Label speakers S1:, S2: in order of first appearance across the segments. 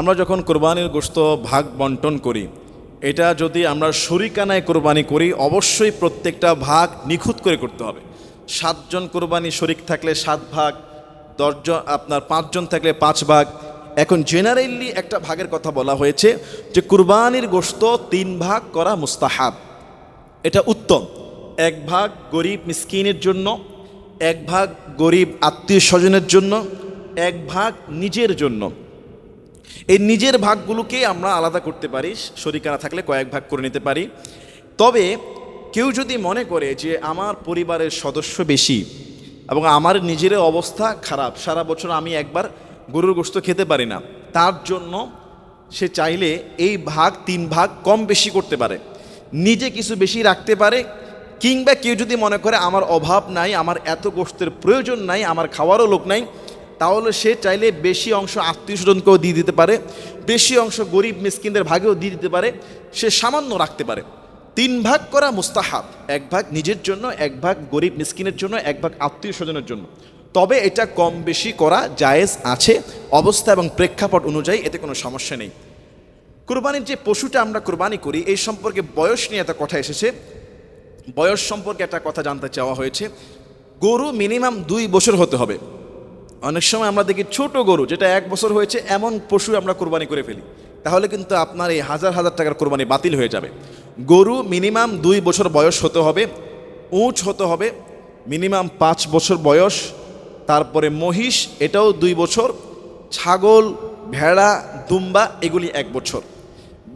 S1: আমরা যখন কোরবানির গোস্ত ভাগ বন্টন করি, এটা যদি আমরা শরিকানায় কোরবানি করি, অবশ্যই প্রত্যেকটা ভাগ নিখুঁত করে করতে হবে। সাতজন কোরবানি শরিক থাকলে সাত ভাগ, দশজন, আপনার পাঁচজন থাকলে পাঁচ ভাগ। এখন জেনারেলি একটা ভাগের কথা বলা হয়েছে যে কুরবানির গোস্ত তিন ভাগ করা মুস্তাহাব। এটা উত্তম। এক ভাগ গরিব মিসকিনের জন্য, এক ভাগ গরিব আত্মীয় স্বজনের জন্য, এক ভাগ নিজের জন্য। এই নিজের ভাগগুলোকে আমরা আলাদা করতে পারি, শরিকানা থাকলে কয়েক ভাগ করে নিতে পারি। তবে কেউ যদি মনে করে যে আমার পরিবারের সদস্য বেশি এবং আমার নিজের অবস্থা খারাপ, সারা বছর আমি একবার গরুর গোস্ত খেতে পারি না, তার জন্য সে চাইলে এই ভাগ, তিন ভাগ কম বেশি করতে পারে। নিজে কিছু বেশি রাখতে পারে কিংবা কেউ যদি মনে করে আমার অভাব নাই, আমার এত গোস্তের প্রয়োজন নাই, আমার খাওয়ারও লোক নাই তাহলে সে চাইলে বেশি অংশ আত্মীয় স্বজনকেও দিয়ে দিতে পারে, বেশি অংশ গরিব মিসকিনদের ভাগেও দিয়ে দিতে পারে, সে সামান্য রাখতে পারে। তিন ভাগ করা মুস্তাহাব, এক ভাগ নিজের জন্য, এক ভাগ গরিব মিসকিনের জন্য, এক ভাগ আত্মীয় স্বজনের জন্য। তবে এটা কম বেশি করা জায়েজ আছে, অবস্থা এবং প্রেক্ষাপট অনুযায়ী এতে কোনো সমস্যা নেই। কোরবানির যে পশুটা আমরা কোরবানি করি, এই সম্পর্কে বয়স নিয়ে একটা কথা এসেছে। বয়স সম্পর্কে একটা কথা জানতে চাওয়া হয়েছে। গরু মিনিমাম দুই বছর হতে হবে। অনেক সময় আমরা দেখি ছোট গরু, যেটা এক বছর হয়েছে, এমন পশু আমরা কোরবানি করে ফেলি। তাহলে কিন্তু আপনার এই হাজার হাজার টাকার কোরবানি বাতিল হয়ে যাবে। গরু মিনিমাম দুই বছর বয়স হতে হবে, উঁচ হতে হবে, মিনিমাম পাঁচ বছর বয়স, তারপরে মহিষ, এটাও দুই বছর, ছাগল, ভেড়া, দুম্বা, এগুলি এক বছর।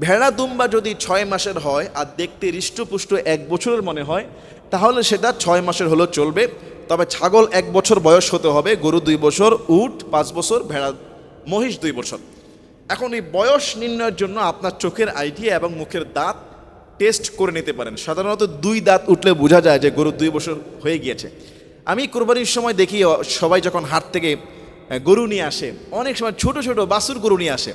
S1: ভেড়া, দুম্বা যদি ছয় মাসের হয় আর দেখতে হৃষ্টপুষ্ট এক বছরের মনে হয়, তাহলে সেটা ছয় মাসের হলেও চলবে। তবে ছাগল এক বছর বয়স হতে হবে, গরু দুই বছর, উট পাঁচ বছর, ভেড়া, মহিষ দুই বছর। এখন এই বয়স নির্ণয়ের জন্য আপনার চোখের আইডিয়া এবং মুখের দাঁত টেস্ট করে নিতে পারেন। সাধারণত দুই দাঁত উঠলে বোঝা যায় যে গরু দুই বছর হয়ে গিয়েছে। আমি কোরবানির সময় দেখি সবাই যখন হাট থেকে গরু নিয়ে আসে, অনেক সময় ছোট ছোট বাছুর গরু নিয়ে আসে।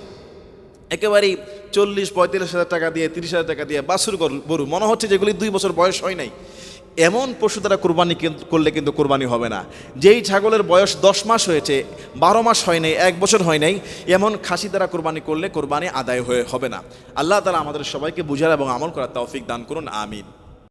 S1: একেবারেই চল্লিশ, পঁয়তাল্লিশ হাজার টাকা দিয়ে, তিরিশ হাজার টাকা দিয়ে গরু- গরু। মনে হচ্ছে যেগুলি দুই বছর বয়স হয় নাই। এমন পশু দ্বারা কোরবানি করলে কিন্তু কোরবানি হবে না। যেই ছাগলের বয়স দশ মাস হয়েছে, বারো মাস হয় নাই, এক বছর হয় নাই, এমন খাসি দ্বারা কোরবানি করলে কোরবানি আদায় হয়ে হবে না। আল্লাহ তালা আমাদের সবাইকে বুঝার এবং আমল করার তৌফিক দান করুন, আমিন।